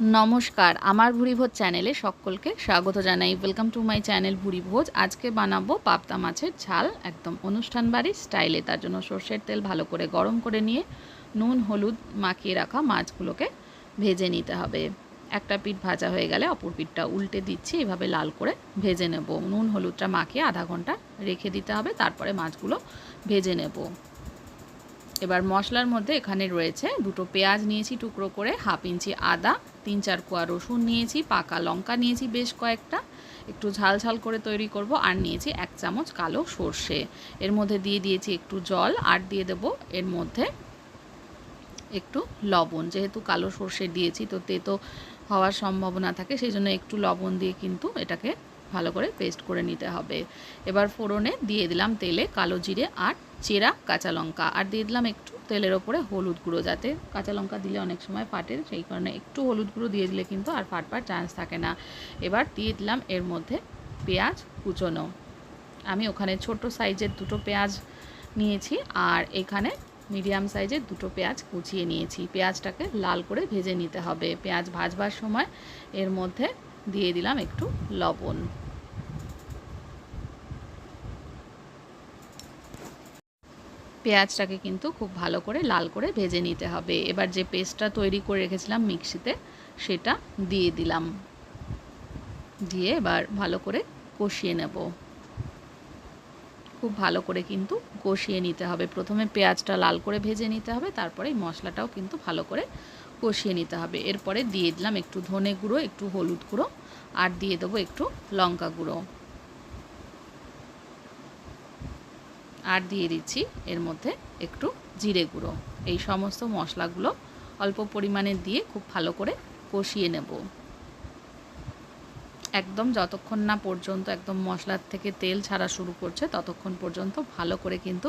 নমস্কার, আমার ভুরিভোজ চ্যানেলে সকলকে স্বাগত জানাই। Welcome to my channel Bhurivoj. আজকে বানাবো পাবদা মাছের ঝাল, একদম অনুষ্ঠান বাড়ির স্টাইলে। তার জন্য সর্ষের তেল ভালো করে গরম করে নিয়ে নুন, হলুদ মাখিয়ে রাখা মাছগুলোকে ভেজে নিতে হবে। একটা পিঠ ভাজা হয়ে গেলে অপর পিঠটা উল্টে দিচ্ছি, এভাবে লাল করে ভেজে নেব। নুন, হলুদটা মাখিয়ে আধা ঘণ্টা রেখে দিতে হবে, তারপরে মাছগুলো ভেজে নেব। এবার মশলার মধ্যে এখানে রয়েছে দুটো পেঁয়াজ নিয়েছি টুকরো করে, হাফ ইঞ্চি আদা, তিন চার কোয়া রসুন নিয়েছি, পাকা লঙ্কা নিয়েছি বেশ কয়েকটা। একটু ঝাল ঝাল করে তৈরি করব আর নিয়েছি এক চামচ কালো সর্ষে। এর মধ্যে দিয়ে দিয়েছি একটু জল আর দিয়ে দেব এর মধ্যে একটু লবণ। যেহেতু কালো সর্ষে দিয়েছি তো তেতো হওয়ার সম্ভাবনা থাকে, সেই জন্য একটু লবণ দিয়ে কিন্তু এটাকে ভালো করে পেস্ট করে নিতে হবে। এবার ফোড়নে দিয়ে দিলাম তেলে কালো জিরে আর চেরা, কাঁচা লঙ্কা আর দিয়ে দিলাম একটু তেলের ওপরে হলুদ গুঁড়ো যাতে কাঁচা লঙ্কা দিলে অনেক সময় ফাটে, সেই কারণে একটু হলুদ গুঁড়ো দিয়ে দিলে কিন্তু আর ফাটবার চান্স থাকে না। এবার দিয়ে দিলাম এর মধ্যে পেঁয়াজ কুচোনো। আমি ওখানে ছোট সাইজের দুটো পেঁয়াজ নিয়েছি আর এখানে মিডিয়াম সাইজের দুটো পেঁয়াজ কুচিয়ে নিয়েছি। পেঁয়াজটাকে লাল করে ভেজে নিতে হবে। পেঁয়াজ ভাজবার সময় এর মধ্যে দিয়ে দিলাম একটু লবণ। পেঁয়াজটাকে কিন্তু খুব ভালো করে লাল করে ভেজে নিতে হবে। এবার যে পেস্টটা তৈরি করে রেখেছিলাম মিক্সিতে, সেটা দিয়ে দিলাম। দিয়ে এবার ভালো করে কষিয়ে নেব। খুব ভালো করে কিন্তু কষিয়ে নিতে হবে। প্রথমে পেঁয়াজটা লাল করে ভেজে নিতে হবে, তারপরে মশলাটাও কিন্তু ভালো করে কষিয়ে নিতে হবে। এরপরে দিয়ে দিলাম একটু ধনে গুঁড়ো, একটু হলুদ গুঁড়ো, আর দিয়ে দেবো একটু লঙ্কা গুঁড়ো। আর দিয়ে দিচ্ছি এর মধ্যে একটু জিরে গুঁড়ো। এই সমস্ত মশলাগুলো অল্প পরিমাণে দিয়ে খুব ভালো করে কষিয়ে নেব। একদম যতক্ষণ না পর্যন্ত একদম মশলার থেকে তেল ছাড়া শুরু করছে, ততক্ষণ পর্যন্ত ভালো করে কিন্তু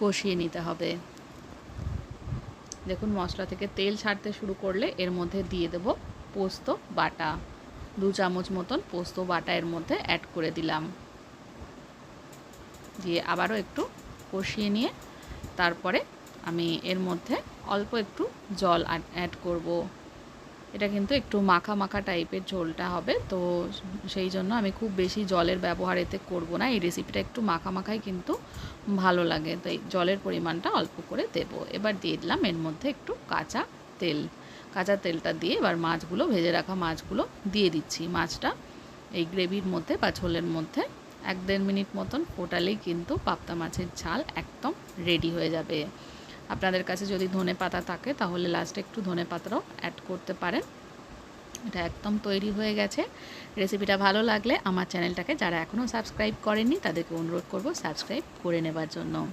কষিয়ে নিতে হবে। দেখুন, মশলা থেকে তেল ছাড়তে শুরু করলে এর মধ্যে দিয়ে দেব পোস্ত বাটা। দু চামচ মতন পোস্ত বাটা এর মধ্যে অ্যাড করে দিলাম। দিয়ে আবারও একটু কষিয়ে নিয়ে তারপরে আমি এর মধ্যে অল্প একটু জল অ্যাড করব। এটা কিন্তু একটু মাখা মাখা টাইপের ঝোলটা হবে, তো সেই জন্য আমি খুব বেশি জলের ব্যবহার এতে করব না। এই রেসিপিটা একটু মাখা মাখাই কিন্তু ভালো লাগে, তাই জলের পরিমাণটা অল্প করে দেব। এবার দিয়ে দিলাম এর মধ্যে একটু কাঁচা তেল। কাঁচা তেলটা দিয়ে এবার মাছগুলো, ভেজে রাখা মাছগুলো দিয়ে দিচ্ছি। মাছটা এই গ্রেভির মধ্যে বা ঝোলের মধ্যে এক দেড় মিনিট মতন ফোটালেই কিন্তু পাপ্তা মাছের ঝাল একদম রেডি হয়ে যাবে। আপনাদের কাছে যদি ধনে পাতা থাকে, তাহলে লাস্টে একটু ধনে পাতাও অ্যাড করতে পারেন। এটা একদম তৈরি হয়ে গেছে। রেসিপিটা ভালো লাগলে আমার চ্যানেলটাকে যারা এখনও সাবস্ক্রাইব করেননি, তাদেরকে অনুরোধ করব সাবস্ক্রাইব করে নেবার জন্য।